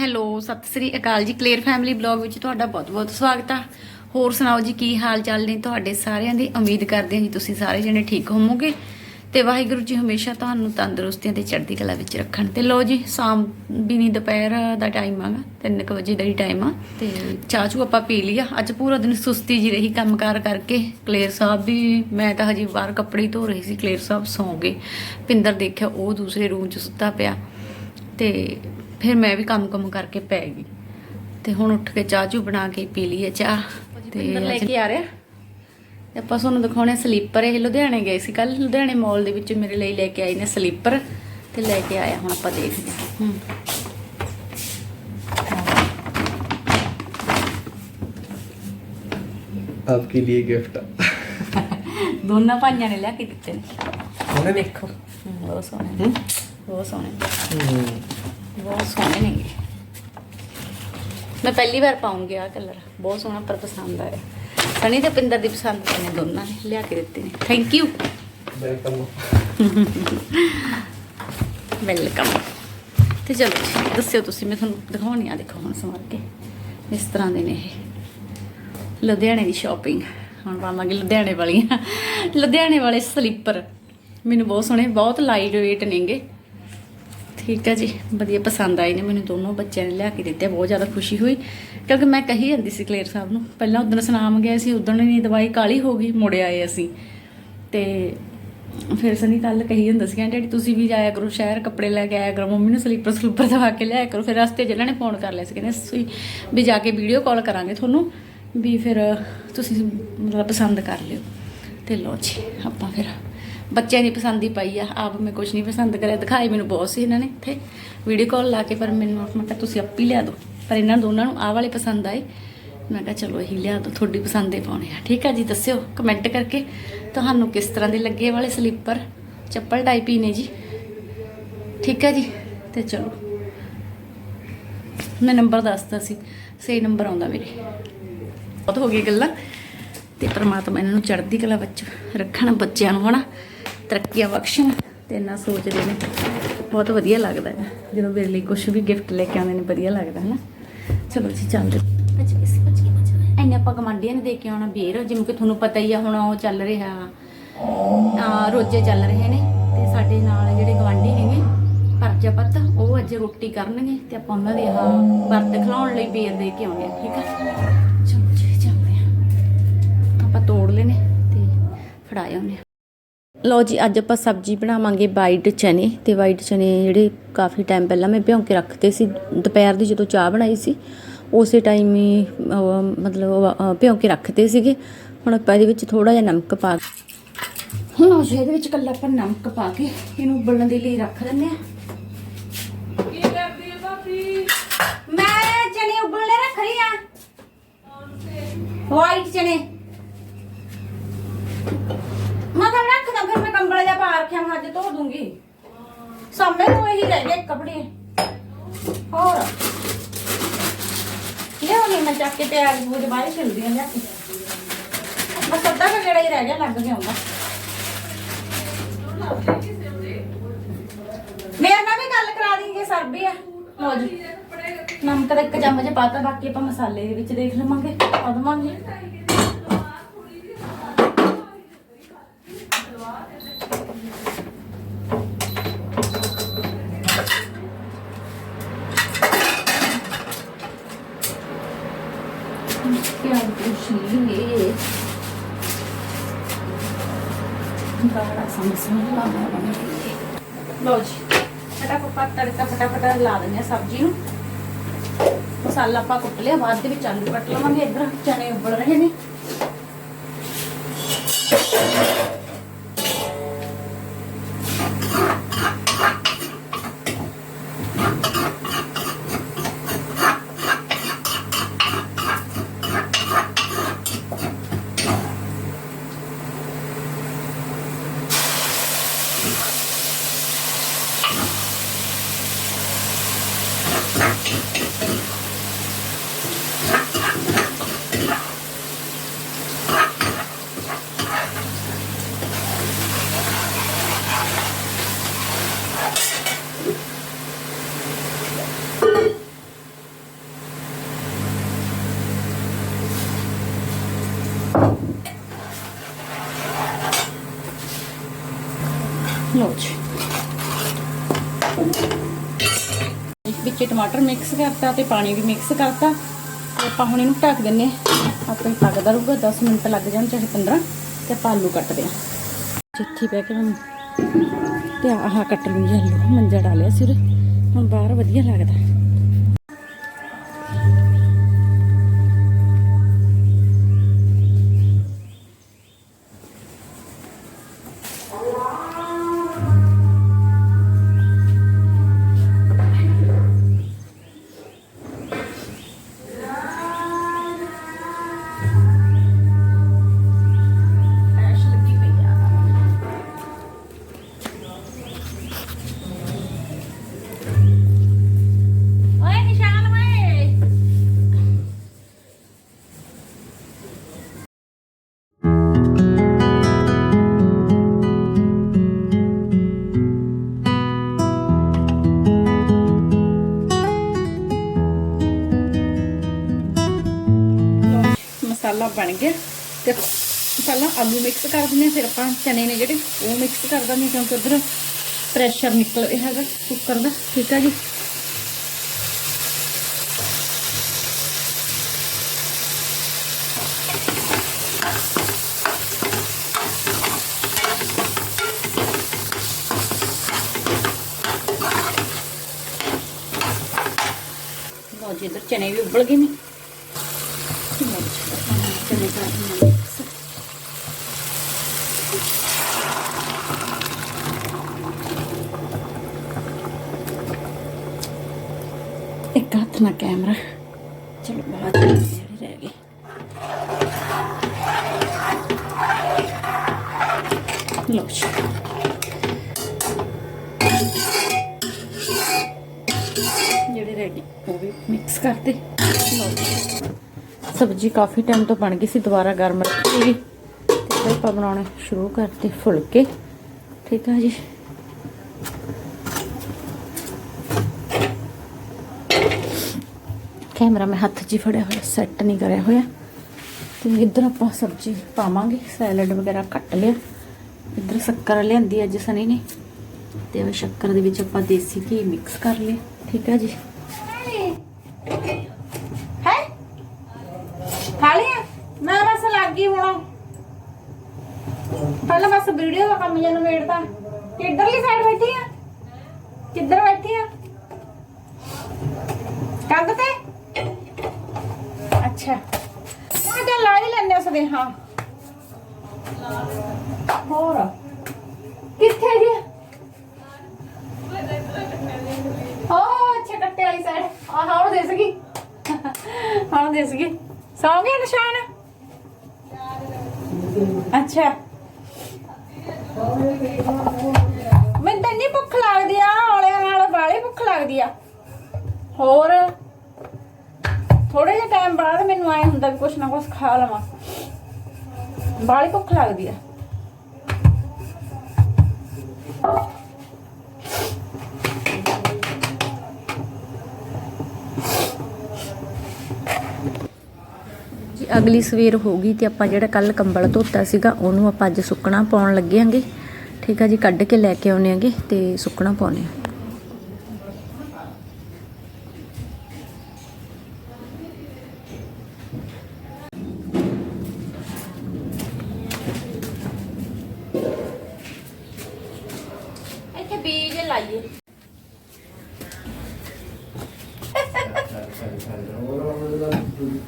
Hello Sat Sri ਅਕਾਲ ਜੀ। Clear family blog ਵਿੱਚ ਤੁਹਾਡਾ ਬਹੁਤ-ਬਹੁਤ ਸਵਾਗਤ ਆ। ਹੋਰ ਸੁਣਾਓ ਜੀ ਕੀ ਹਾਲ ਚਾਲ ਨੇ ਤੁਹਾਡੇ ਸਾਰਿਆਂ ਦੀ? ਉਮੀਦ ਕਰਦੇ ਹਾਂ ਜੀ ਤੁਸੀਂ ਸਾਰੇ ਜਣੇ ਠੀਕ ਹੋਵੋਗੇ। ਤੇ ਵਾਹਿਗੁਰੂ ਜੀ ਹਮੇਸ਼ਾ ਤੁਹਾਨੂੰ ਤੰਦਰੁਸਤੀਆਂ ਤੇ ਚੜ੍ਹਦੀ ਕਲਾ ਵਿੱਚ ਰੱਖਣ। ਤੇ ਲੋ ਜੀ ਸ਼ਾਮ ਨਹੀਂ ਦੁਪਹਿਰ ਦਾ ਟਾਈਮ ਆਗਾ 3 ਵਜੇ ਦਾ ਹੀ ਟਾਈਮ ਆ। ਤੇ ਚਾਹ ਚੂ ਆਪਾਂ ਪੀ ਲਿਆ ਅੱਜ ਪੂਰਾ ਦਿਨ ਸੁਸਤੀ ਜੀ ਰਹੀ ਕੰਮਕਾਰ ਕਰਕੇ। ਕਲੇਰ ਸਾਹਿਬ ਵੀ ਮੈਂ ਤਾਂ ਹਜੇ ਬਾਹਰ ਕੱਪੜੇ ਧੋ ਰਹੀ ਸੀ। ਕਲੇਰ ਸਾਹਿਬ ਸੌਂ ਗਏ। ਪਿੰਦਰ ਦੇਖਿਆ ਉਹ ਦੂਸਰੇ ਰੂਮ 'ਚ ਸੁੱਤਾ ਪਿਆ। ਤੇ ਫਿਰ ਮੈਂ ਵੀ ਕੰਮ ਕੰਮ ਕਰਕੇ ਪੈ ਗਈ। ਤੇ ਹੁਣ ਉੱਠ ਕੇ ਚਾਹ ਚੂ ਬਣਾ ਕੇ ਪੀ ਲਈ ਚਾਹ। ਤੇ ਲੈ ਕੇ ਆ ਰਿਹਾ। ਤੇ ਆਪਾਂ ਤੁਹਾਨੂੰ ਦਿਖਾਉਣੇ ਸਲੀਪਰ ਇਹ ਲੁਧਿਆਣੇ ਗਏ ਸੀ ਕੱਲ ਲੁਧਿਆਣੇ ਮਾਲ ਦੇ ਵਿੱਚ ਮੇਰੇ ਲਈ ਲੈ ਕੇ ਆਏ ਨੇ ਸਲੀਪਰ। ਤੇ ਲੈ ਕੇ ਆਇਆ ਹੁਣ ਆਪਾਂ ਦੇਖਦੇ ਹੂੰ। ਆਪਕੇ ਲਈ ਗਿਫਟ। ਦੋਨਾਂ ਭਾਈਆਂ ਨੇ ਲਿਆ ਕੇ ਦਿੱਤੇ ਨੇ। ਉਹਨੇ ਦੇਖੋ। ਬਹੁਤ ਸੋਹਣੇ ਬਹੁਤ ਸੋਹਣੇ ਬਹੁਤ ਸੋਹਣੇ ਨੇ ਮੈਂ ਪਹਿਲੀ ਵਾਰ ਪਾਉਂਗੀ ਆ ਕਲਰ ਬਹੁਤ ਸੋਹਣਾ ਪਰ ਪਸੰਦ ਆਇਆ। ਸਣੀ ਤੇ ਪਿੰਦਰ ਦੀ ਪਸੰਦ ਤੇ ਨੇ ਦੋਨਾਂ ਨੇ ਲਿਆ ਕੇ ਦਿੱਤੇ ਨੇ। ਥੈਂਕ ਯੂ ਵੈਲਕਮ ਵੈਲਕਮ ਤੇ ਚਲੋ ਦੱਸਿਓ ਤੁਸੀਂ ਮੈਂ ਤੁਹਾਨੂੰ ਦਿਖਾਉਣੀ ਆ ਦੇਖੋ ਹੁਣ ਸਮਾਰ ਕੇ। ਇਸ ਤਰ੍ਹਾਂ ਦੇ ਨੇ ਇਹ। ਲੁਧਿਆਣੇ ਦੀ ਸ਼ਾਪਿੰਗ ਹੁਣ ਪਾਵਾਂਗੇ ਲੁਧਿਆਣੇ ਵਾਲੀਆਂ। ਲੁਧਿਆਣੇ ਵਾਲੇ ਸਲੀਪਰ ਮੈਨੂੰ ਬਹੁਤ ਸੋਹਣੇ ਬਹੁਤ ਲਾਈਟ ਵੇਟ ਨੇਗੇ। ਠੀਕ ਹੈ ਜੀ, ਵਧੀਆ ਪਸੰਦ ਆਏ ਨੇ ਮੈਨੂੰ ਦੋਨੋਂ, ਬੱਚਿਆਂ ਨੇ ਲਿਆ ਕੇ ਦਿੱਤੇ, ਬਹੁਤ ਜ਼ਿਆਦਾ ਖੁਸ਼ੀ ਹੋਈ। ਕਿਉਂਕਿ ਮੈਂ ਕਹੀ ਜਾਂਦੀ ਸੀ ਕਲੇਰ ਸਾਹਿਬ ਨੂੰ, ਪਹਿਲਾਂ ਉਦੋਂ ਸੁਨਾਮ ਗਏ ਸੀ ਉਦੋਂ ਨਹੀਂ ਦਵਾਈ ਕਾਲੀ ਹੋ ਗਈ, ਮੁੜ ਆਏ ਅਸੀਂ। ਤੇ ਫਿਰ ਸਨੀ ਕੱਲ ਕਹੀ ਜਾਂਦਾ ਸੀ, ਕਹਿੰਦੇ, ਡੈਡੀ, ਤੁਸੀਂ ਵੀ ਜਾਇਆ ਕਰੋ, ਸ਼ਹਿਰ ਕੱਪੜੇ ਲੈ ਕੇ ਆਇਆ ਕਰੋ, ਮੰਮੀ ਨੂੰ ਸਲੀਪਰ, ਸਲੂਪਰ ਦਵਾ ਕੇ ਲਿਆਇਆ ਕਰੋ। ਫਿਰ ਰਸਤੇ 'ਚ ਨੇ ਫੋਨ ਕਰ ਲਿਆ ਸੀ, ਕਹਿੰਦੇ, ਅਸੀਂ ਵੀ ਜਾ ਕੇ ਵੀਡੀਓ ਕਾਲ ਕਰਾਂਗੇ ਤੁਹਾਨੂੰ, ਵੀ ਫਿਰ ਤੁਸੀਂ ਮਤਲਬ ਪਸੰਦ ਕਰ ਲਿਓ। ਤੇ ਲੋ ਜੀ, ਆਪਾਂ ਫਿਰ ਬੱਚਿਆਂ ਦੀ ਪਸੰਦ ਹੀ ਪਾਈ ਆ, ਆਪ ਮੈਂ ਕੁਝ ਨਹੀਂ ਪਸੰਦ ਕਰਿਆ ਦਿਖਾਈ ਮੈਨੂੰ ਬਹੁਤ ਸੀ ਇਹਨਾਂ ਨੇ ਇੱਥੇ। ਵੀਡੀਓ ਕਾਲ ਲਾ ਕੇ ਪਰ ਮੈਨੂੰ ਮੈਂ ਕਿਹਾ, ਤੁਸੀਂ ਆਪੀ ਲਿਆ ਦਿਓ। ਪਰ ਇਹਨਾਂ ਦੋਨਾਂ ਨੂੰ ਆਹ ਵਾਲੇ ਪਸੰਦ ਆਏ। ਮੈਂ ਕਿਹਾ, ਚਲੋ ਇਹੀ ਲਿਆ ਦਿਓ, ਤੁਹਾਡੀ ਪਸੰਦ ਦੇ ਪਾਉਣੇ ਆ। ਠੀਕ ਆ ਜੀ, ਦੱਸਿਓ ਕਮੈਂਟ ਕਰਕੇ। ਤੁਹਾਨੂੰ ਕਿਸ ਤਰ੍ਹਾਂ ਦੇ ਲੱਗੇ ਵਾਲੇ ਸਲੀਪਰ ਚੱਪਲ ਟਾਈਪ ਹੀ ਨੇ ਜੀ। ਠੀਕ ਹੈ ਜੀ, ਤੇ ਚਲੋ। ਮੈਂ ਨੰਬਰ ਦੱਸਦਾ ਸੀ, ਸਹੀ ਨੰਬਰ ਆਉਂਦਾ ਮੇਰੇ। ਬਹੁਤ ਹੋ ਗਈ ਗੱਲਾਂ। ਤੇ ਪ੍ਰਮਾਤਮਾ ਇਹਨਾਂ ਨੂੰ ਚੜ੍ਹਦੀ ਕਲਾ ਵਿੱਚ ਰੱਖਣ ਬੱਚਿਆਂ ਨੂੰ, ਹਨਾ? ਤਰੱਕੀਆਂ ਬਖਸ਼ਣ ਤੇ ਇੰਨਾ ਸੋਚਦੇ ਨੇ। ਬਹੁਤ ਵਧੀਆ ਲੱਗਦਾ ਹੈ। ਜਦੋਂ ਮੇਰੇ ਲਈ ਕੁਝ ਵੀ ਗਿਫਟ ਲੈ ਕੇ ਆਉਂਦੇ ਨੇ ਵਧੀਆ ਲੱਗਦਾ ਹਨਾ? ਚਲੋ ਜੀ ਚੱਲਦੇ। ਅੱਛਾ ਇਸ ਬੱਚ ਕੇ ਬੱਚ ਐਨੇ ਆਪਾਂ ਕਮਾਂਡੀਆਂ ਨੇ ਦੇ ਕੇ ਆਉਣਾ ਬੀਰ। ਜਿਵੇਂ ਕਿ ਤੁਹਾਨੂੰ ਪਤਾ ਹੀ ਆ ਹੁਣ ਉਹ ਚੱਲ ਰਿਹਾ। ਆ ਰੋਜੇ ਚੱਲ ਰਹੇ ਨੇ ਤੇ ਸਾਡੇ ਨਾਲ ਜਿਹੜੇ ਗਵਾਂਢੀ ਨੇਗੇ ਪਰਜਾਪਤ ਉਹ ਅੱਜ ਰੋਟੀ ਕਰਨਗੇ ਤੇ ਆਪਾਂ ਉਹਨਾਂ ਦੇ ਆਹ ਵਰਤ ਖਲਾਉਣ ਲਈ ਬੀਰ ਦੇ ਕੇ ਆਉਣੇ ਆ ਠੀਕ ਆ? ਚਲੋ ਜੀ ਚੱਲਦੇ ਆ। ਆਪਾਂ ਤੋੜ ਲੈਨੇ ਤੇ ਫੜਾਏ ਆਉਨੇ ਆ। ਲਓ ਜੀ ਅੱਜ ਆਪਾਂ ਸਬਜ਼ੀ ਬਣਾਵਾਂਗੇ ਵਾਈਟ ਚਨੇ ਤੇ ਵਾਈਟ ਚਨੇ ਜਿਹੜੇ ਕਾਫੀ ਟਾਈਮ ਪਹਿਲਾਂ ਮੈਂ ਭਿਉਂ ਕੇ ਰੱਖਤੇ ਸੀ। ਦੁਪਹਿਰ ਦੀ ਜਦੋਂ ਚਾਹ ਬਣਾਈ ਸੀ ਉਸੇ ਟਾਈਮ ਹੀ ਮਤਲਬ ਭਿਉਂ ਕੇ ਰੱਖਤੇ ਸੀਗੇ। ਹੁਣ ਆਪਾਂ ਇਹਦੇ ਵਿੱਚ ਥੋੜਾ ਜਿਹਾ ਨਮਕ ਪਾ ਹੁਣ ਉਹ ਇਹਦੇ ਵਿੱਚ ਕੱਲਾ ਆਪਾਂ ਨਮਕ ਪਾ ਕੇ ਇਹਨੂੰ ਉਬਲਣ ਦੇ ਲਈ ਰੱਖ ਦਿੰਦੇ ਆ ਕੀ ਕਰਦੀ ਹੈ ਭਾਬੀ? ਮੈਂ ਚਨੇ ਉਬਲਣੇ ਰੱਖ ਰਹੀ ਆ ਵਾਈਟ ਚਨੇ। ਮੈਂ ਤਾਂ ਰੱਖ ਦਾਂ ਫਿਰ ਮੈਂ ਕੰਬਲ ਜਿਹਾ ਪਾ ਰੱਖਿਆ, ਮੈਂ ਅੱਜ ਧੋ ਦੂੰਗੀ। ਸਾਹਮਣੇ ਨੂੰ ਇਹੀ ਰਹਿ ਗਏ ਕੱਪੜੇ। ਹੋਰ? ਲਿਓ ਨਹੀਂ ਮੈਂ ਚੱਕ ਕੇ ਤੇ ਆ ਬੂਝ ਬਾਹਰ ਛਿਲਦੀ ਆ ਲਿਆ ਕੇ। ਬਸ ਅੱਧਾ ਕੁ ਜਿਹੜਾ ਹੀ ਰਹਿ ਗਿਆ, ਲੱਗ ਗਿਆ ਹੁੰਦਾ। ਮੇਰੇ ਨਾਲ ਵੀ ਗੱਲ ਕਰਾ ਦੇਂਗੇ ਸਰ ਵੀ ਆ। ਲਓ ਜੀ, ਨਮਕ ਦਾ ਇੱਕ ਚਮਚ ਪਾਤਾ, ਬਾਕੀ ਆਪਾਂ ਮਸਾਲੇ ਦੇ ਵਿੱਚ ਦੇਖ ਲਵਾਂਗੇ, ਪਾ ਦੇਵਾਂਗੇ। ਪਿਆਜ਼ ਪੁਸ਼ੀਏ ਬੜਾ ਸਮਝ ਲਾਣਾ ਬਣਾਈਏ ਲਓ ਜੀ, ਫਟਾਫਟ ਤੜਕਾ ਫਟਾਫਟ ਲਾ ਦਿੰਦੇ ਆ ਸਬਜ਼ੀ ਨੂੰ। ਮਸਾਲਾ ਆਪਾਂ ਕੁੱਟ ਲਿਆ, ਬਾਅਦ ਦੇ ਵਿੱਚ ਆਲੂ ਕੱਟ ਲਵਾਂਗੇ। ਇੱਧਰ ਚਨੇ ਉਬਲ ਰਹੇ ਨੇ। ਲਓ ਜੀ ਵਿੱਚ ਟਮਾਟਰ ਮਿਕਸ ਕਰਤਾ ਤੇ ਪਾਣੀ ਵੀ ਮਿਕਸ ਕਰਤਾ। ਤੇ ਆਪਾਂ ਹੁਣ ਇਹਨੂੰ ਢੱਕ ਦਿੰਨੇ ਆਪੇ ਪੱਕਦਾ ਰਹੂਗਾ 10 ਮਿੰਟ ਲੱਗ ਜਾਣ ਚਾਹੇ 15 ਤੇ ਆਲੂ ਕੱਟਦੇ ਆ। ਚਿੱਠੀ ਪੈ ਕੇ ਹੁਣ ਤੇ ਆਹ ਕੱਟ ਲਈ ਜੱਲੂ ਮੰਜਾ ਡਾਲਿਆ ਸਿਰ ਹੁਣ ਬਾਹਰ ਵਧੀਆ ਲੱਗਦਾ। ਬਣ ਗਿਆ। ਤੇ ਪਹਿਲਾਂ ਆਲੂ ਮਿਕਸ ਕਰ ਦਿੰਦੇ ਹਾਂ, ਫਿਰ ਆਪਾਂ ਚਨੇ ਨੇ ਜਿਹੜੇ ਉਹ ਮਿਕਸ ਕਰ ਦਿੰਦੇ ਹਾਂ, ਕਿਉਂਕਿ ਉਧਰ ਪ੍ਰੈਸ਼ਰ ਨਿਕਲ ਰਿਹਾ ਹੈਗਾ ਕੁੱਕਰ ਦਾ। ਠੀਕ ਹੈ ਜੀ? ਲਓ ਜੀ, ਇੱਧਰ ਚਨੇ ਵੀ ਉਬਲ ਗਏ ਨੇ। ਲਓ ਜੀ ਜਿਹੜੇ ਰੈਡੀ ਉਹ ਵੀ ਮਿਕਸ ਕਰਦੇ ਲਓ ਜੀ ਸਬਜ਼ੀ ਕਾਫੀ ਟਾਈਮ ਤੋਂ ਬਣ ਗਈ ਸੀ, ਦੁਬਾਰਾ ਗਰਮ ਰੱਖੀ। ਸੀਗੀ ਤੇ ਆਪਾਂ ਬਣਾਉਣੇ ਸ਼ੁਰੂ ਕਰਤੇ ਫੁਲਕੇ। ਠੀਕ ਆ ਜੀ। ਕੈਮਰਾ ਮੈਂ ਹੱਥ 'ਚ ਹੀ ਫੜਿਆ ਹੋਇਆ ਸੈੱਟ ਨਹੀਂ ਕਰਿਆ ਹੋਇਆ। ਤੇ ਇੱਧਰ ਆਪਾਂ ਸਬਜ਼ੀ ਪਾਵਾਂਗੇ, ਸੈਲਡ ਵਗੈਰਾ ਕੱਟ ਲਿਆ। ਇੱਧਰ ਸ਼ੱਕਰ ਲਿਆਂਦੀ ਅੱਜ ਸਨੀ ਨੇ। ਤੇ ਉਹ ਸ਼ੱਕਰ ਦੇ ਵਿੱਚ ਆਪਾਂ ਦੇਸੀ ਘੀ ਮਿਕਸ ਕਰ ਲਿਆ ਠੀਕ ਹੈ ਜੀ? ਹੈ? ਖਾ ਲਿਆ? ਮੈਂ ਬਸ ਲੱਗ ਗਈ ਹੁਣ। ਪਹਿਲਾਂ ਬਸ ਵੀਡੀਓ ਦਾ ਕੰਮ ਜਨ ਮੇੜਦਾ ਕਿੱਧਰਲੀ ਸਾਈਡ ਬੈਠੀ ਆ ਕਿੱਧਰ ਬੈਠੀ ਆ ਕੰਧ ਤੇ ਅੱਛਾ ਮੈਂ ਤਾਂ ਲਾ ਹੀ ਲੈਣੇ ਸਦੇ ਹਾਂ ਹੋਰ? ਕਿੱਥੇ ਜੀ? ਓ ਅੱਛਾ, ਕੱਟੇ ਵਾਲੀ ਸਾਈਡ ਆਹ ਹੁਣ ਦੇ ਸਕੀ। ਹੁਣ ਦੇ ਸਕੀ। ਸੌਂ ਗਿਆ ਨਿਸ਼ਾਨ? ਅੱਛਾ। ਮੈਨੂੰ ਤਾਂ ਨਹੀਂ ਭੁੱਖ ਲੱਗਦੀ ਆ ਔਲਿਆਂ ਨਾਲ ਬਾਲੀ ਭੁੱਖ ਲੱਗਦੀ ਆ। ਹੋਰ? ਥੋੜੇ ਜਿਹਾ ਟਾਈਮ ਬਾਅਦ ਮੈਨੂੰ ਆਏ ਹੁੰਦਾ ਵੀ ਕੁਛ ਨਾ ਕੁਛ ਖਾ ਲਵਾਂ। ਬਾਲੀ ਭੁੱਖ ਲੱਗਦੀ ਆ। ਜੀ, ਅਗਲੀ ਸਵੇਰ ਹੋ ਗਈ ਤੇ ਆਪਾਂ ਜਿਹੜਾ ਕੱਲ ਕੰਬਲ ਧੋਤਾ ਸੀਗਾ, ਉਹਨੂੰ ਆਪਾਂ ਅੱਜ ਸੁੱਕਣਾ ਪਾਉਣ ਲੱਗੇ ਆਂਗੇ ਠੀਕ ਆ ਜੀ, ਕੱਢ ਕੇ ਲੈ ਕੇ ਆਉਣੇ ਆਂਗੇ ਤੇ ਸੁੱਕਣਾ ਪਾਉਣੇ ਆ ਇੱਥੇ ਬੀਜ ਲਾਈਏ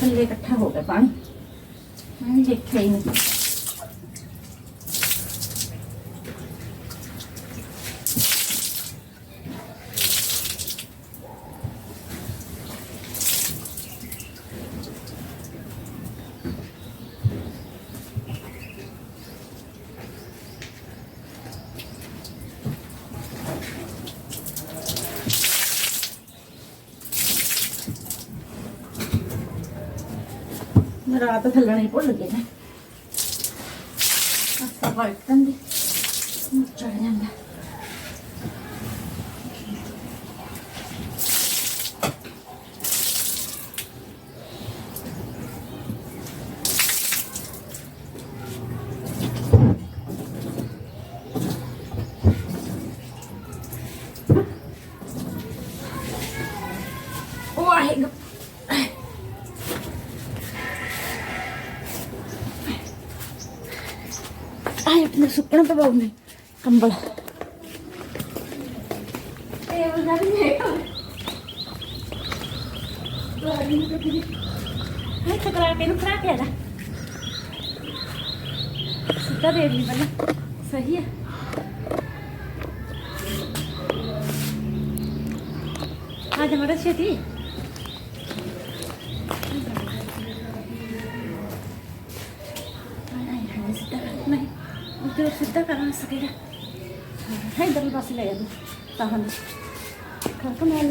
ਥੱਲੇ ਇਕੱਠਾ ਹੋ ਗਿਆ ਪਾਣੀ ਮੈਂ ਦੇਖਿਆ ਹੀ ਰਾਤ ਥੱਲਣਾ ਹੀ ਭੁੱਲ ਗਏ ਮੈਂ ਅਸਾਂ ਵਾਈਟਨ ਦੀ। ਚੜ ਜਾਂਦਾ ਵਾਹਿਗੁਰੂ ਆਏ ਆਪਣੇ ਸੁੱਕਣਾ ਪਵਾਉ ਮੈਂ ਕੰਬਲ। ਇਹ ਹੈ ਸਿੱਧਾ ਦੇ ਦੀ ਪਹਿਲਾਂ। ਸਹੀ ਹੈ ਆ ਜਾ ਮੜਾ ਛੇਤੀ। ਸਿੱਧਾ ਕਰ ਸਕੇਗਾ ਹੈ ਇਧਰ ਲੈ ਜਾ ਤੂੰ। ਤਾਂ ਕੇ ਮੈਂ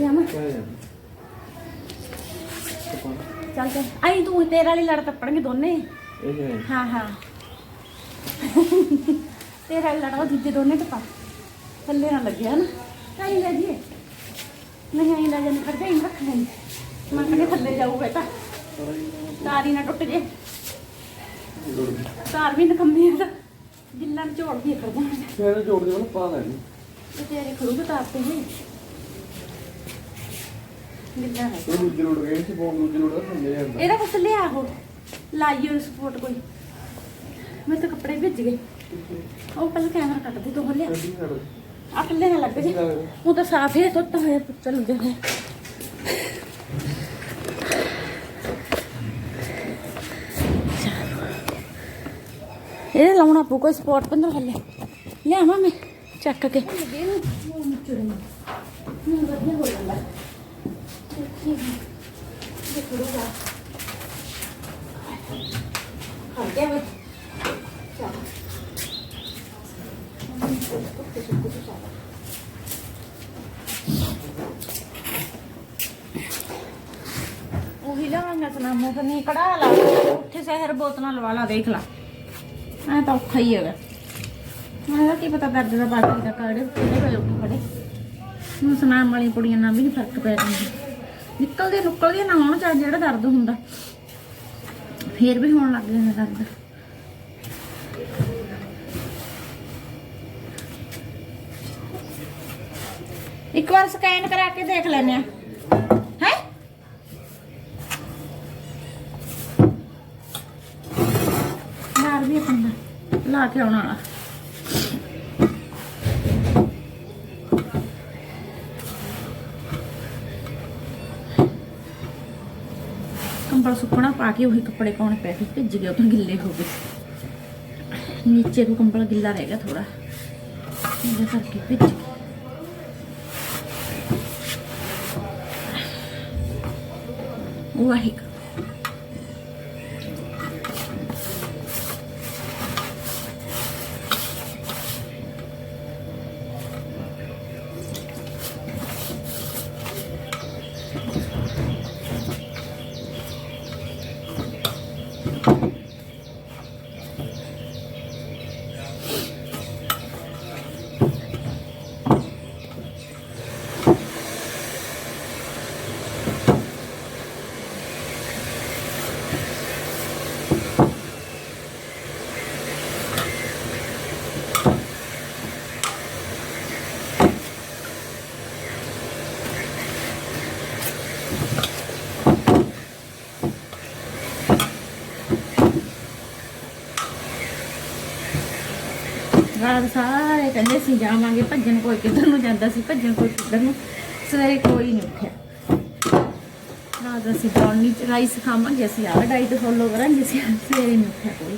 ਚੱਲ ਚੱਲ। ਆਈ ਤੂੰ ਤੇਰੇ ਵਾਲੀ ਲੜ ਟੱਪਣਗੇ ਦੋਨੇ। ਇਹ ਹੈ। ਹਾਂ ਹਾਂ। ਤੇਰਾ ਵਾਲੀ ਲੜਵਾ ਦੂਜੇ ਦੋਨੇ ਟੱਪਾ ਥੱਲੇ ਨਾ ਲੱਗਿਆ ਨਾ ਕਾਈ ਲੈ ਜੀਏ ਨਹੀਂ ਆਈ ਲੈ ਖੜਦਾ ਹੀ ਰੱਖਣਾ ਨਹੀਂ ਮੈਂ ਕਹਿੰਦੇ ਥੱਲੇ ਜਾਊ ਬੇਟਾ ਤਾਰੀ ਨਾ ਟੁੱਟ ਜੇ। ਤਾਰ ਵੀ ਨਕੰਮੀ ਆ ਤਾਂ ਗਿੱਲਾ ਝੋੜ ਦੀ ਕਰਦਾ ਫਿਰ ਜੋੜ ਦੇ ਨਾ ਪਾ ਲੈਣੀ। ਤੇ ਤੇਰੇ ਖੜੂਗੇ ਤਾਰ ਤੇ ਹੀ ਗਿੱਲਾ ਹੈ। ਉਹ ਦੂਜੇ ਰੋਡ ਗਏ ਸੀ ਫੋਨ ਦੂਜੇ ਰੋਡ ਦਾ ਥੱਲੇ ਜਾਂਦਾ। ਇਹਦਾ ਕੁਛ ਲਿਆ ਹੋ ਲਾਈਓ ਸਪੋਰਟ ਕੋਈ। ਮੇਰੇ ਤਾਂ ਕੱਪੜੇ ਭਿੱਜ ਗਏ। ਉਹ ਪਹਿਲਾਂ ਕੈਮਰਾ ਕੱਟ ਦੇ ਤੂੰ ਲਿਆ। ਆ ਪੱਲੇ ਨਾ ਲੱਗ ਜੇ ਉਹ ਤਾਂ ਸਾਫ਼ ਹੈ ਧੋਤਾ ਹੋਇਆ ਪੁੱਤਰ ਲੱਗਿਆ ਇਹ ਲਾਉਣਾ ਪਊ, ਕੋਈ ਸਪੋਰਟ ਪੰਦਰ ਹੱਲੇ ਲਿਆਵਾਂ ਮੈਂ ਚੱਕ ਕੇ। ਖੜ ਉਹੀ ਲਾਵਾਂਗਾ ਸਨਾਮੋ, ਫਿਰ ਨਹੀਂ ਕੜਾ ਲਾ। ਉੱਥੇ ਸ਼ਹਿਰ ਬੋਤਲਾਂ ਲਵਾ ਲਾ, ਦੇਖ ਲਾ। ਐ ਤਾਂ ਔਖਾ ਹੀ ਹੈਗਾ। ਮੈਂ ਕੀ ਪਤਾ ਦਰਦ ਦਾ ਬਾਕੀ ਦਾ ਕਾੜੇ ਕਿਹੜੇ ਵੇਲੇ ਉੱਠ ਖੜੇ ਹੁਣ ਸਨਾਮ ਵਾਲੀਆਂ ਕੁੜੀਆਂ ਨਾਲ ਵੀ ਨਹੀਂ ਫ਼ਰਕ ਪੈ ਜਾਂਦਾ। ਨਿਕਲਦੇ ਨੁਕਲਦੇ ਨਾ ਹੋਣ ਚਾਹ ਜਿਹੜਾ ਦਰਦ ਹੁੰਦਾ। ਫੇਰ ਵੀ ਹੋਣ ਲੱਗ ਜਾਂਦਾ ਦਰਦ। ਇੱਕ ਵਾਰ ਸਕੈਨ ਕਰਾ ਕੇ ਦੇਖ ਲੈਨੇ ਆ ਹੈ ਨਾਲ ਵੀ ਆਪਣਾ ਲਾ ਕੇ ਆਉਣ ਵਾਲਾ। ਕੰਬਲ ਸੁੱਕਣਾ ਪਾ ਕੇ ਉਹੀ ਕੱਪੜੇ ਪਾਉਣੇ ਪੈ ਗਏ, ਭਿੱਜ ਗਏ ਉਹ ਗਿੱਲੇ ਹੋ ਗਏ। ਨੀਚੇ ਤੋਂ ਕੰਬਲ ਗਿੱਲਾ ਰਹਿ ਗਿਆ ਥੋੜਾ ਇਹਦੇ ਕਰਕੇ ਭਿੱਜ ਗਏ। ਵਾਹਿਗੁਰੂ ਰਾਤ ਸਾਰੇ ਕਹਿੰਦੇ ਸੀ ਜਾਵਾਂਗੇ, ਭੱਜਣ ਕੋਈ ਕਿੱਧਰ ਨੂੰ ਜਾਂਦਾ ਸੀ, ਭੱਜਣ ਕੋਈ ਕਿੱਧਰ ਨੂੰ। ਸਵੇਰੇ ਕੋਈ ਨਹੀਂ ਉੱਠਿਆ। ਰਾਤ ਅਸੀਂ ਬ੍ਰਾਉਨੀ ਚ ਰਾਈਸ ਖਾਵਾਂਗੇ, ਅਸੀਂ ਆਹ ਡਾਈਟ ਫੋਲੋ ਕਰਾਂਗੇ, ਅਸੀਂ ਸਵੇਰੇ ਨਹੀਂ ਉੱਠਿਆ ਕੋਈ।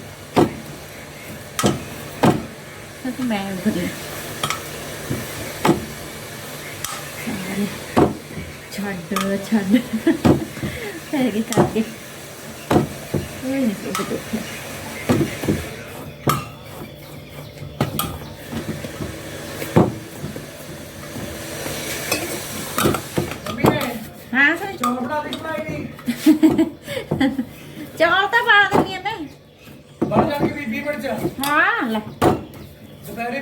ਤਾਂ ਮੈਂ ਉੱਠ ਛੱਡ ਛੱਡ। ਫਿਰ ਕੀ ਕਰਕੇ। ਕੋਈ ਨਹੀਂ ਉੱਠਿਆ। ਹਾਂ। ਲੈ ਦੁਪਹਿਰੇ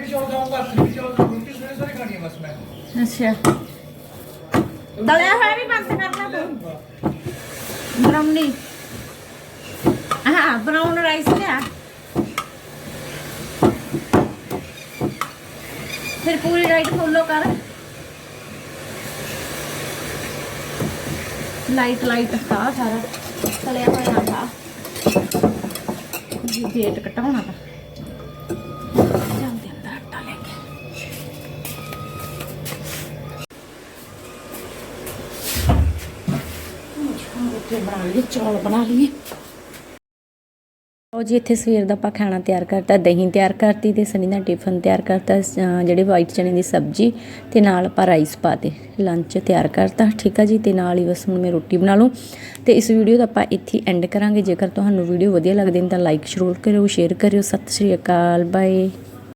ਰਾਈਸ ਫਿਰ ਪੂਰੀ ਰਾਈਟ ਫੋਲੋ ਕਰ। ਲਾਈਟ ਲਾਈਟ ਆ ਸਾਰਾ ਤਲਿਆ ਹੋਇਆ ਆ ਜੀ ਵੇਟ ਘਟਾਉਣਾ ਤਾਂ ਜਾਂਦੇ ਅੰਦਰ ਆਟਾ ਲੈ ਕੇ। ਹੁਣ ਰੋਟੀ ਬਣਾ ਲਈਏ, ਚੌਲ ਬਣਾ ਲਈਏ। ਉਹ ਜੀ ਇੱਥੇ ਸਵੇਰ ਦਾ ਆਪਾਂ ਖਾਣਾ ਤਿਆਰ ਕਰਤਾ, ਦਹੀਂ ਤਿਆਰ ਕਰਤੀ ਤੇ ਸਨੀ ਦਾ ਟਿਫਨ ਤਿਆਰ ਕਰਤਾ ਜਿਹੜੇ ਵਾਈਟ ਚਨੇ ਦੀ ਸਬਜ਼ੀ ਤੇ ਨਾਲ ਆਪਾਂ ਰਾਈਸ ਪਾਤੇ ਲੰਚ ਤਿਆਰ ਕਰਤਾ। ਠੀਕ ਆ ਜੀ? ਤੇ ਨਾਲ ਹੀ ਬਸ ਹੁਣ ਮੈਂ ਰੋਟੀ ਬਣਾ ਲੂੰ ਤੇ ਇਸ ਵੀਡੀਓ ਦਾ ਆਪਾਂ ਇੱਥੇ ਐਂਡ ਕਰਾਂਗੇ। ਜੇਕਰ ਤੁਹਾਨੂੰ ਵੀਡੀਓ ਵਧੀਆ ਲੱਗਦੀ ਹੈ ਤਾਂ ਲਾਈਕ ਜ਼ਰੂਰ ਕਰਿਓ ਸ਼ੇਅਰ ਕਰਿਓ। ਸਤਿ ਸ਼੍ਰੀ ਅਕਾਲ ਬਾਏ